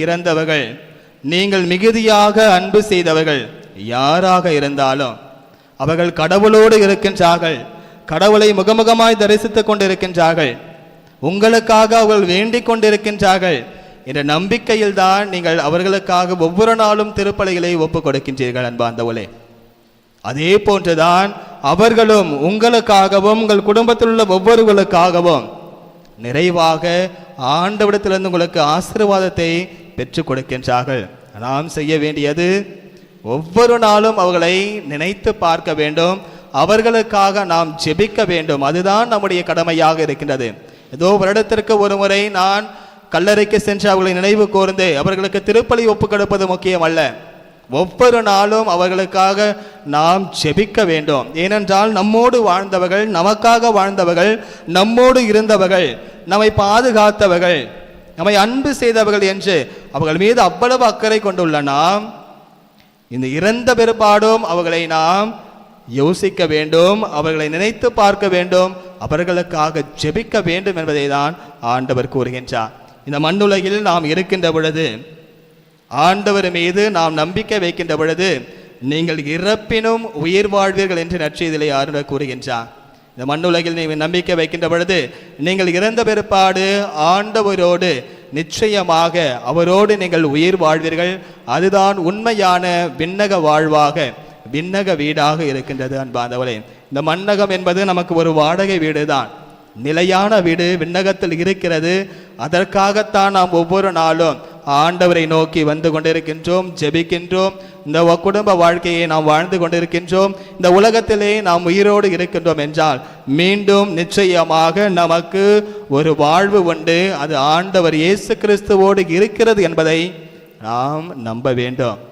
இறந்தவர்கள். நீங்கள் மிகுதியாக அன்பு செய்தவர்கள் யாராக இருந்தாலும் அவர்கள் கடவுளோடு இருக்கின்றார்கள். கடவுளை முகமுகமாய் தரிசித்துக் கொண்டிருக்கின்றார்கள். உங்களுக்காக அவர்கள் வேண்டிக் கொண்டிருக்கின்றார்கள் என்ற நம்பிக்கையில் தான் நீங்கள் அவர்களுக்காக ஒவ்வொரு நாளும் திருப்பலைகளை ஒப்பு கொடுக்கின்றீர்கள் அன்பாந்தவளே அதே போன்றுதான் அவர்களும் உங்களுக்காகவும் உங்கள் குடும்பத்தில் உள்ள ஒவ்வொருவர்களுக்காகவும் நிறைவாக ஆண்டவிடத்திலிருந்து உங்களுக்கு ஆசீர்வாதத்தை பெற்றுக் கொடுக்கின்றார்கள். நாம் செய்ய வேண்டியது ஒவ்வொரு நாளும் அவர்களை நினைத்து பார்க்க வேண்டும். அவர்களுக்காக நாம் ஜெபிக்க வேண்டும். அதுதான் நம்முடைய கடமையாக இருக்கின்றது. ஏதோ வருடத்திற்கு ஒரு முறை நான் கல்லறைக்கு சென்று அவர்களை நினைவு கூர்ந்து அவர்களுக்கு திருப்பலி ஒப்பு கொடுப்பது முக்கியம் அல்ல. ஒவ்வொரு நாளும் அவர்களுக்காக நாம் ஜெபிக்க வேண்டும். ஏனென்றால் நம்மோடு வாழ்ந்தவர்கள் நமக்காக வாழ்ந்தவர்கள் நம்மோடு இருந்தவர்கள் நம்மை பாதுகாத்தவர்கள். நம்மை அன்பு செய்தவர்கள் என்று அவர்கள் மீது அவ்வளவு அக்கறை கொண்டுள்ள நாம் இந்த இறந்த பிற்பாடும் அவர்களை நாம் யோசிக்க வேண்டும் அவர்களை நினைத்து பார்க்க வேண்டும் அவர்களுக்காக ஜெபிக்க வேண்டும் என்பதை தான் ஆண்டவர் கூறுகின்றார். இந்த மண்ணுலகில் நாம் இருக்கின்ற பொழுது ஆண்டவர் மீது நாம் நம்பிக்கை வைக்கின்ற பொழுது நீங்கள் இறப்பினும் உயிர் வாழ்வீர்கள் என்று நற்செய்தியிலே ஆண்டவர் கூறுகின்றார். இந்த மண்ணுலகில் நீங்கள் நம்பிக்கை வைக்கின்ற பொழுது நீங்கள் இறந்த பிற்பாடு ஆண்டவரோடு நிச்சயமாக அவரோடு நீங்கள் உயிர் வாழ்வீர்கள். அதுதான் உண்மையான விண்ணக வாழ்வாக விண்ணக வீடாக இருக்கின்றது அன்பாந்தவளே இந்த மண்ணகம் என்பது நமக்கு ஒரு வாடகை வீடு தான் நிலையான வீடு விண்ணகத்தில் இருக்கிறது. அதற்காகத்தான் நாம் ஒவ்வொரு நாளும் ஆண்டவரை நோக்கி வந்து கொண்டிருக்கின்றோம் ஜெபிக்கின்றோம். இந்த குடும்ப வாழ்க்கையை நாம் வாழ்ந்து கொண்டிருக்கின்றோம். இந்த உலகத்திலே நாம் உயிரோடு இருக்கின்றோம் என்றால் மீண்டும் நிச்சயமாக நமக்கு ஒரு வாழ்வு உண்டு. அது ஆண்டவர் இயேசு கிறிஸ்துவோடு இருக்கிறது என்பதை நாம் நம்ப வேண்டும்.